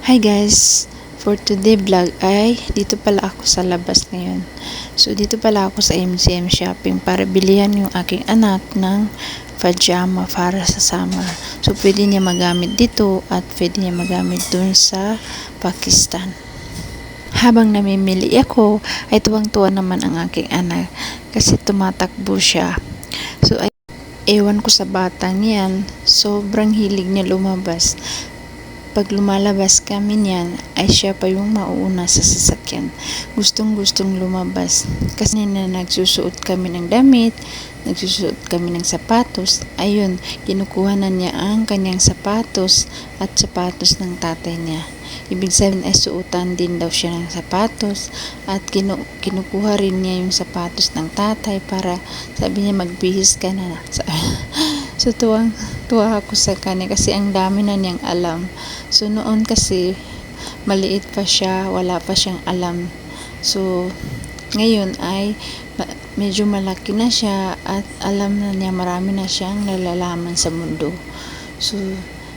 Hi guys! For today vlog ay dito pala ako sa labas ngayon. So dito pala ako sa MCM Shopping para bilihan yung aking anak ng pajama para sa summer. So pwede niya magamit dito at pwede niya magamit dun sa Pakistan. Habang namimili ako ay tuwang-tuwa naman ang aking anak kasi tumatakbo siya. So ay ewan ko sa batang yan, sobrang hilig niya lumabas pag lumalabas kami niyan, ay siya pa yung mauuna sa sasakyan. Gustong gustong lumabas. Kasi na nagsusuot kami ng damit, nagsusuot kami ng sapatos, ayun, kinukuha na niya ang kanyang sapatos at sapatos ng tatay niya. Ibig sabihin ay suotan din daw siya ng sapatos at kinu kinukuha rin niya yung sapatos ng tatay para sabi niya magbihis ka na. So tuwang tuwa ako sa kanya kasi ang dami na niyang alam. So noon kasi maliit pa siya, wala pa siyang alam. So ngayon ay medyo malaki na siya at alam na niya marami na siyang nalalaman sa mundo. So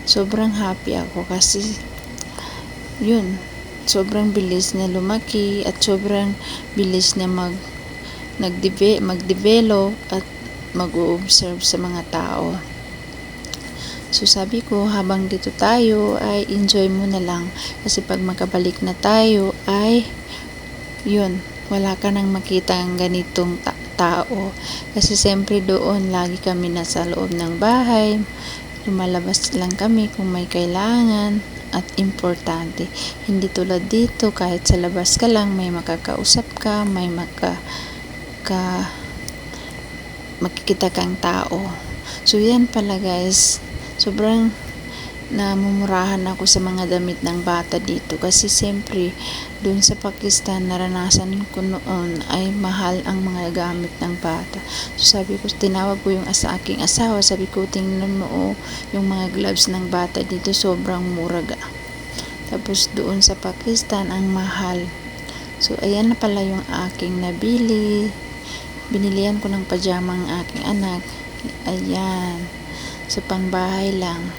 sobrang happy ako kasi yun, sobrang bilis niya lumaki at sobrang bilis niya mag nagdeve mag-develop at mag-observe sa mga tao. So sabi ko, habang dito tayo ay enjoy mo na lang kasi pag makabalik na tayo ay yun, wala ka nang makita ang ganitong ta- tao. Kasi siyempre doon lagi kami nasa loob ng bahay, lumalabas lang kami kung may kailangan at importante. Hindi tulad dito, kahit sa labas ka lang, may makakausap ka, may maka, ka, makikita kang tao. So, yan pala guys. Sobrang namumurahan ako sa mga damit ng bata dito kasi siyempre doon sa Pakistan naranasan ko noon ay mahal ang mga gamit ng bata. So sabi ko, tinawag ko yung asa aking asawa, sabi ko, tingnan mo oh, yung mga gloves ng bata dito sobrang mura ga. Tapos doon sa Pakistan ang mahal. So ayan na pala yung aking nabili. Binilihan ko ng pajama ang aking anak. Ayan. Sa pangbahay lang.